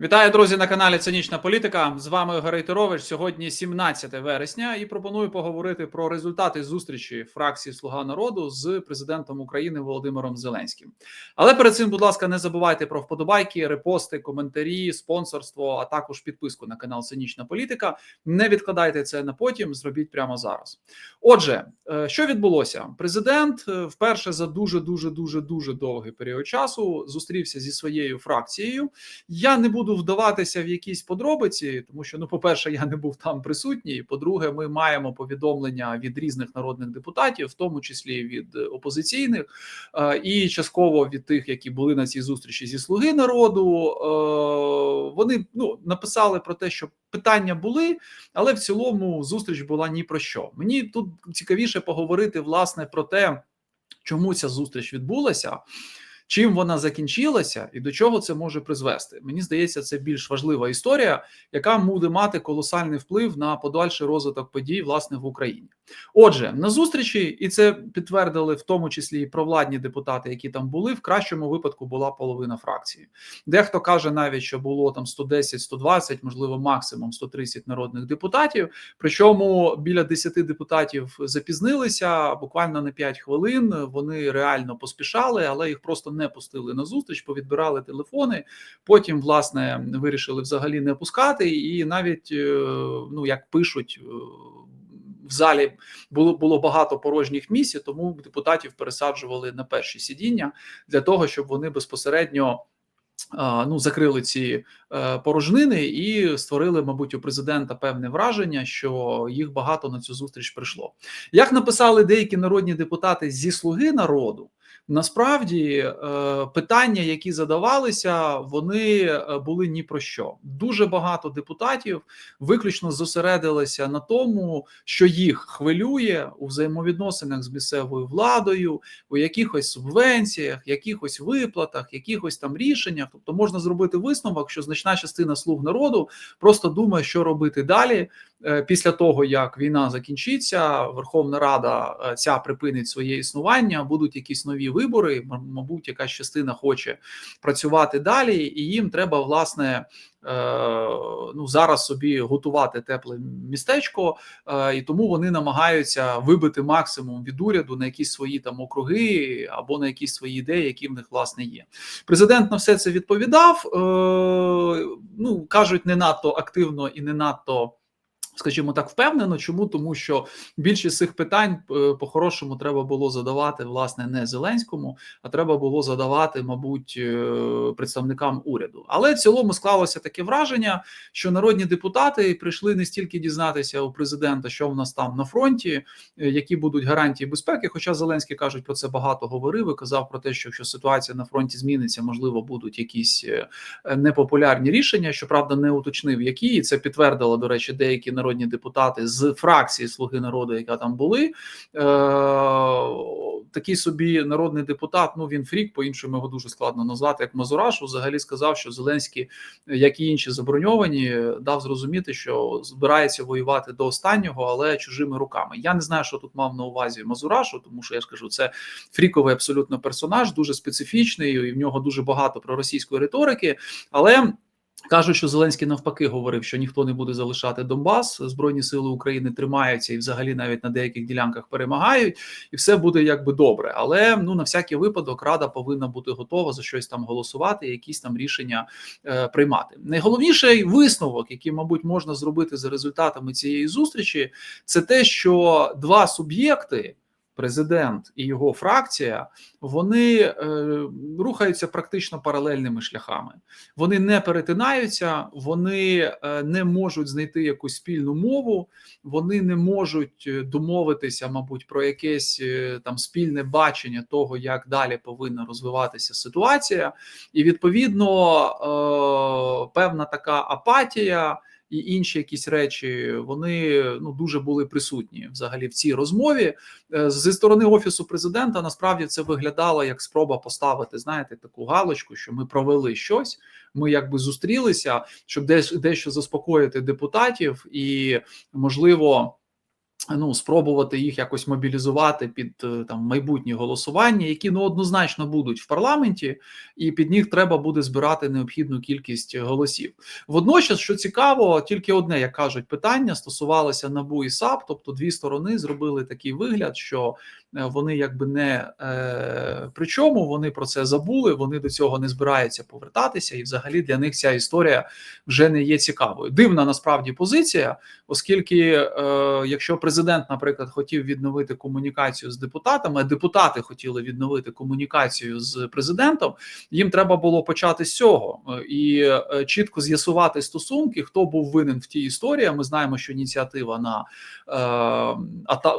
Вітаю, друзі, на каналі Цинічна Політика. З вами Ігор Рейтерович. Сьогодні 17 вересня, і пропоную поговорити про результати зустрічі фракції Слуга народу з президентом України Володимиром Зеленським. Але перед цим, будь ласка, не забувайте про вподобайки, репости, коментарі, спонсорство, а також підписку на канал Цинічна Політика. Не відкладайте це на потім, зробіть прямо зараз. Отже, е, що відбулося? Президент е, вперше за дуже дуже дуже дуже довгий період часу зустрівся зі своєю фракцією. Я не буду вдаватися в якісь подробиці, тому що, ну, по-перше, я не був там присутній. По-друге, ми маємо повідомлення від різних народних депутатів, в тому числі від опозиційних, е, і частково від тих, які були на цій зустрічі зі слуги народу. Е, Вони ну написали про те, що питання були, але в цілому зустріч була ні про що. Мені тут цікавіше поговорити власне про те, чому ця зустріч відбулася. Чим вона закінчилася і до чого це може призвести? Мені здається, це більш важлива історія, яка буде мати колосальний вплив на подальший розвиток подій власне в Україні. Отже, на зустрічі, і це підтвердили в тому числі і провладні депутати, які там були. В кращому випадку була половина фракції. Дехто каже навіть, що було там 110-120, можливо, максимум 130 народних депутатів. Причому біля 10 депутатів запізнилися буквально на 5 хвилин. Вони реально поспішали, але їх просто не пустили на зустріч, повідбирали телефони. Потім, власне, вирішили взагалі не пускати, і навіть ну як пишуть в залі було було багато порожніх місць, тому депутатів пересаджували на перші сидіння для того, щоб вони безпосередньо. Ну, закрили ці е, порожнини і створили, мабуть, у президента певне враження, що їх багато на цю зустріч прийшло. Як написали деякі народні депутати зі слуги народу, Насправді е, питання, які задавалися, вони е, були ні про що. Дуже багато депутатів виключно зосередилися на тому, що їх хвилює у взаємовідносинах з місцевою владою, у якихось субвенціях, якихось виплатах, якихось там рішеннях. Тобто можна зробити висновок, що значна частина слуг народу просто думає, що робити далі. Е, після того як війна закінчиться, Верховна Рада ця припинить своє існування, будуть якісь нові вибори. Мабуть, якась частина хоче працювати далі, і їм треба власне. Ну зараз собі готувати тепле містечко, і тому вони намагаються вибити максимум від уряду на якісь свої там округи або на якісь свої ідеї, які в них власне є. Президент на все це відповідав. Е, ну кажуть, не надто активно і не надто скажімо так, впевнено. Чому тому, що більшість цих питань е, по-хорошому треба було задавати власне не Зеленському, а треба було задавати, мабуть, е, представникам уряду. Але в цілому склалося таке враження, що народні депутати прийшли не стільки дізнатися у президента, що в нас там на фронті, е, які будуть гарантії безпеки. Хоча Зеленський кажуть про це багато говорив і казав про те, що якщо ситуація на фронті зміниться, можливо, будуть якісь непопулярні рішення. Щоправда, не уточнив, які і це підтвердило, до речі, деякі народні народні депутати з фракції Слуги народу, яка там були. Е, Такий собі народний депутат. Ну він фрік, по іншому його дуже складно назвати. Як Мазураш взагалі сказав, що Зеленський, як і інші заброньовані, дав зрозуміти, що збирається воювати до останнього, але чужими руками. Я не знаю, що тут мав на увазі Мазурашу, тому що я ж кажу, це фріковий абсолютно персонаж, дуже специфічний, і в нього дуже багато проросійської риторики, але. Кажуть, що Зеленський навпаки говорив, що ніхто не буде залишати Донбас. Збройні сили України тримаються і, взагалі, навіть на деяких ділянках перемагають, і все буде якби добре. Але ну на всякий випадок рада повинна бути готова за щось там голосувати, якісь там рішення е, приймати. Найголовніший висновок, який, мабуть, можна зробити за результатами цієї зустрічі, це те, що два суб'єкти президент і його фракція, вони е, рухаються практично паралельними шляхами. Вони не перетинаються, вони е, не можуть знайти якусь спільну мову, вони не можуть е, домовитися, мабуть, про якесь е, там спільне бачення того, як далі повинна розвиватися ситуація, і відповідно е, певна така апатія і інші якісь речі вони ну дуже були присутні взагалі в цій розмові е, зі сторони офісу президента. Насправді це виглядало як спроба поставити, знаєте, таку галочку, що ми провели щось. Ми якби зустрілися, щоб дещо заспокоїти депутатів, і можливо. Ну, спробувати їх якось мобілізувати під е, там майбутні голосування, які ну однозначно будуть в парламенті, і під них треба буде збирати необхідну кількість голосів. Водночас, що цікаво, тільки одне, як кажуть, питання стосувалося НАБУ і САП, тобто дві сторони зробили такий вигляд, що вони якби не е, при чому вони про це забули, вони до цього не збираються повертатися, і взагалі для них ця історія вже не є цікавою. Дивна насправді позиція, оскільки е, якщо президент наприклад, хотів відновити комунікацію з депутатами, депутати хотіли відновити комунікацію з президентом. Їм треба було почати з цього е, і е, чітко з'ясувати стосунки, хто був винен в тій історії. Ми знаємо, що ініціатива на е, ата,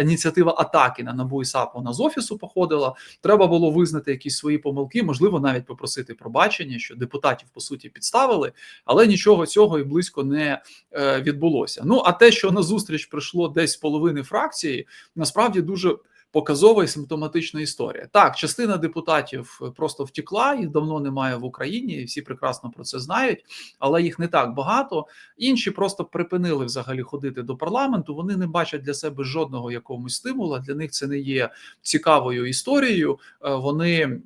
ініціатива атаки на НАБУ і САП вона з офісу походила. Треба було визнати якісь свої помилки, можливо, навіть попросити пробачення, що депутатів по суті підставили, але нічого цього і близько не е, відбулося. Ну а те, що на зустріч прийшло десь половини фракції, насправді дуже показова і симптоматична історія. Так, частина депутатів просто втекла, їх давно немає в Україні, і всі прекрасно про це знають, але їх не так багато. Інші просто припинили взагалі ходити до парламенту. Вони не бачать для себе жодного якомусь стимула. Для них це не є цікавою історією. Е, вони е,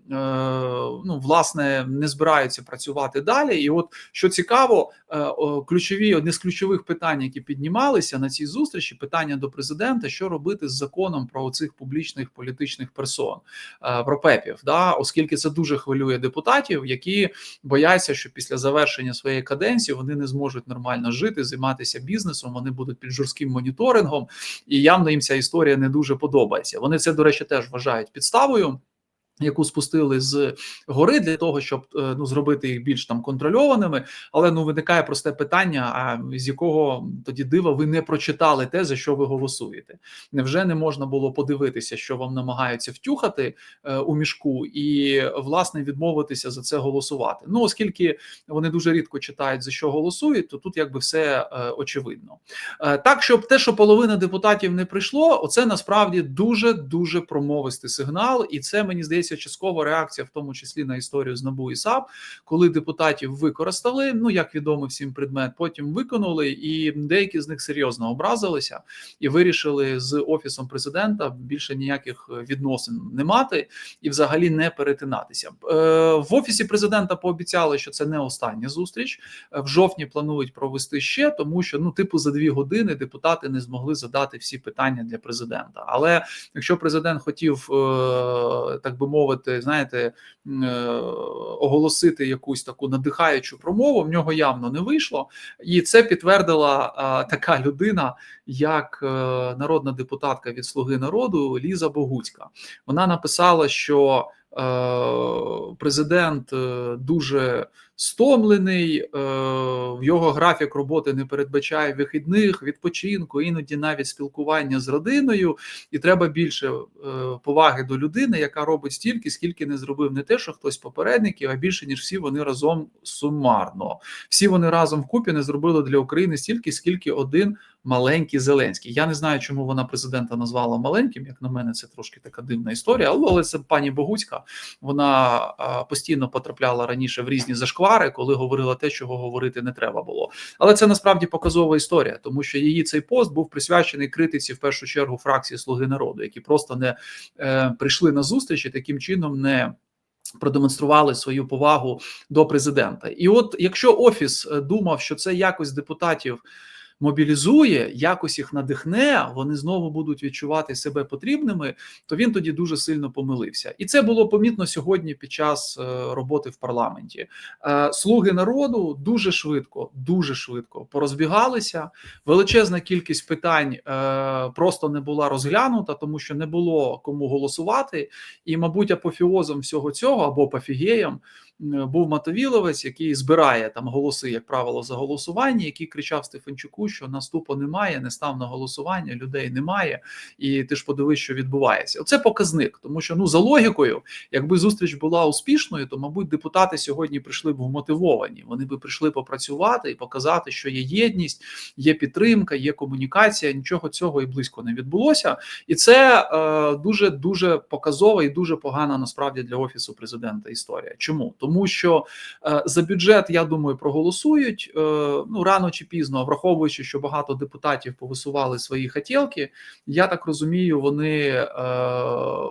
ну власне не збираються працювати далі. І от що цікаво, е, ключові одне з ключових питань, які піднімалися на цій зустрічі, питання до президента: що робити з законом про цих публічних публічних політичних персон пропепів, про пепів, да, оскільки це дуже хвилює депутатів, які бояться, що після завершення своєї каденції вони не зможуть нормально жити, займатися бізнесом. Вони будуть під жорстким моніторингом, і явно їм ця історія не дуже подобається. Вони це до речі теж вважають підставою яку спустили з гори для того, щоб е, ну зробити їх більш там контрольованими, але ну виникає просте питання: а з якого тоді дива ви не прочитали те, за що ви голосуєте? Невже не можна було подивитися, що вам намагаються втюхати е, у мішку, і власне відмовитися за це голосувати? Ну оскільки вони дуже рідко читають за що голосують, то тут якби все е, очевидно. Е, так, щоб те, що половина депутатів не прийшло, оце насправді дуже дуже промовистий сигнал, і це мені здається здається, часткова реакція, в тому числі на історію з НАБУ і САП, коли депутатів використали. Ну як відомо всім предмет, потім виконали, і деякі з них серйозно образилися і вирішили з офісом президента більше ніяких відносин не мати і взагалі не перетинатися. Е, в офісі президента пообіцяли, що це не остання зустріч. В жовтні планують провести ще, тому що ну, типу, за дві години депутати не змогли задати всі питання для президента. Але якщо президент хотів е, так би знаєте, е, оголосити якусь таку надихаючу промову. В нього явно не вийшло, і це підтвердила така людина, як е, народна депутатка від Слуги народу Ліза Богуцька. Вона написала, що е, президент дуже стомлений, е, в його графік роботи не передбачає вихідних, відпочинку, іноді навіть спілкування з родиною, і треба більше е, поваги до людини, яка робить стільки, скільки не зробив не те, що хтось попередників, а більше ніж всі вони разом сумарно. Всі вони разом вкупі не зробили для України стільки, скільки один маленький Зеленський. Я не знаю, чому вона президента назвала маленьким. Як на мене, це трошки така дивна історія. Але це пані Богуцька. Вона постійно потрапляла раніше в різні зашквари, коли говорила те, чого говорити не треба було. Але це насправді показова історія, тому що її цей пост був присвячений критиці в першу чергу фракції Слуги народу, які просто не е, прийшли на зустріч і таким чином не. Продемонстрували свою повагу до президента, і от якщо офіс е, думав, що це якось депутатів мобілізує, якось їх надихне, вони знову будуть відчувати себе потрібними, то він тоді дуже сильно помилився. І це було помітно сьогодні під час е, роботи в парламенті. Е, слуги народу дуже швидко, дуже швидко порозбігалися. Величезна кількість питань е, просто не була розглянута, тому що не було кому голосувати. І, мабуть, апофіозом всього цього або апофігеєм був Матовіловець, який збирає там голоси, як правило, за голосування, який кричав Стефанчуку, що наступу немає, не став на голосування, людей немає, і ти ж подивись, що відбувається. Оце показник, тому що ну за логікою, якби зустріч була успішною, то мабуть депутати сьогодні прийшли б вмотивовані. Вони би прийшли попрацювати і показати, що є єдність, є підтримка, є комунікація. Нічого цього і близько не відбулося, і це е, дуже дуже показова і дуже погана насправді для офісу президента історія. Чому тому? Тому що е, за бюджет, я думаю, проголосують е, ну рано чи пізно, враховуючи, що багато депутатів повисували свої хотілки. Я так розумію, вони е,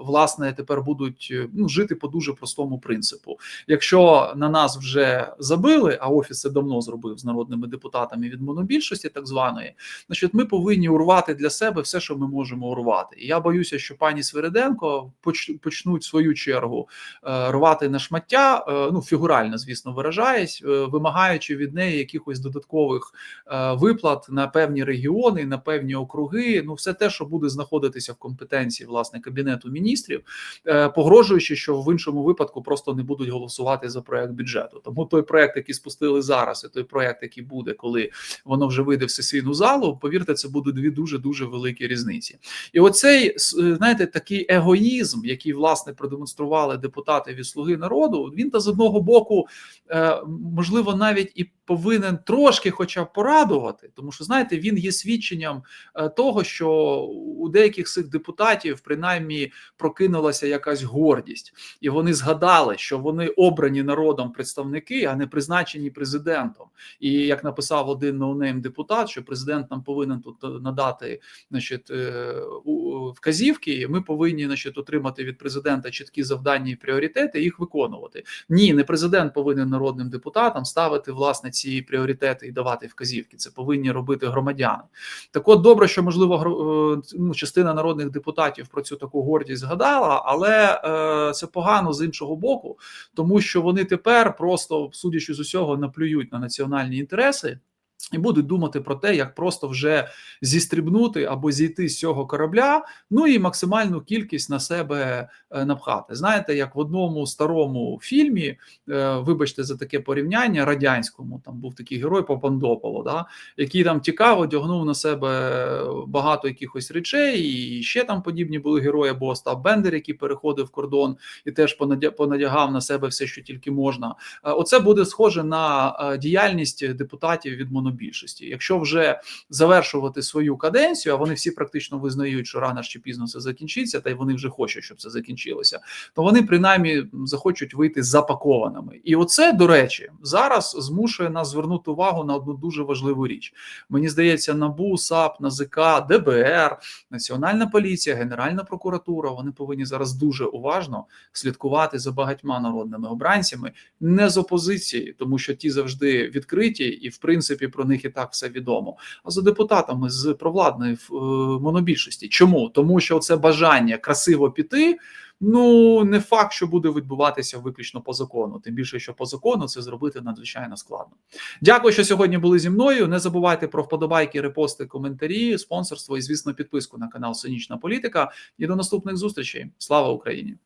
власне тепер будуть ну жити по дуже простому принципу. Якщо на нас вже забили, а офіс це давно зробив з народними депутатами від монобільшості, так званої, значить, ми повинні урвати для себе все, що ми можемо урвати. І я боюся, що пані Свириденко почнуть свою чергу рвати на шмаття, ну фігурально, звісно, виражаюсь, е, вимагаючи від неї якихось додаткових е, виплат на певні регіони, на певні округи. Ну, все те, що буде знаходитися в компетенції власне кабінету міністрів, е, погрожуючи, що в іншому випадку просто не будуть голосувати за проект бюджету. Тому той проект, який спустили зараз, і той проект, який буде, коли воно вже вийде в сесійну залу, повірте, це будуть дві дуже дуже великі різниці. І оцей знаєте, такий егоїзм, який власне продемонстрували депутати від слуги народу, він та одного боку, е, можливо, навіть і повинен трошки, хоча б порадувати, тому що знаєте, він є свідченням е, того, що у деяких цих депутатів принаймні прокинулася якась гордість, і вони згадали, що вони обрані народом представники, а не призначені президентом. І як написав один ноунейм депутат, що президент нам повинен тут е, надати значить, е, вказівки, і ми повинні значить, отримати від президента чіткі завдання і пріоритети, і їх виконувати. Ні, не президент повинен народним депутатам ставити власне ці пріоритети і давати вказівки. Це повинні робити громадяни. Так от добре, що можливо е, ну, частина народних депутатів про цю таку гордість згадала, але е, це погано з іншого боку, тому що вони тепер просто, судячи з усього, наплюють на національні інтереси. І будуть думати про те, як просто вже зістрибнути або зійти з цього корабля, ну і максимальну кількість на себе е, напхати. Знаєте, як в одному старому фільмі, е, вибачте за таке порівняння, радянському там був такий герой Попандополо, да, який там тікав, одягнув на себе багато якихось речей, і ще там подібні були герої, або Остап Бендер, який переходив кордон і теж понадя- понадягав на себе все, що тільки можна. Е, Оце буде схоже на діяльність депутатів від монобільшості. Якщо вже завершувати свою каденцію, а вони всі практично визнають, що рано чи пізно це закінчиться, та й вони вже хочуть, щоб це закінчилося, то вони принаймні захочуть вийти запакованими. І оце, до речі, зараз змушує нас звернути увагу на одну дуже важливу річ. Мені здається, НАБУ, САП, НАЗК, ДБР, Національна поліція, Генеральна прокуратура. Вони повинні зараз дуже уважно слідкувати за багатьма народними обранцями, не з опозиції, тому що ті завжди відкриті, і в принципі про них і так все відомо. А за депутатами з провладної е, монобільшості. Чому? Тому що це бажання красиво піти. Ну не факт, що буде відбуватися виключно по закону. Тим більше, що по закону це зробити надзвичайно складно. Дякую, що сьогодні були зі мною. Не забувайте про вподобайки, репости, коментарі, спонсорство і, звісно, підписку на канал Сонячна Політика. І до наступних зустрічей. Слава Україні!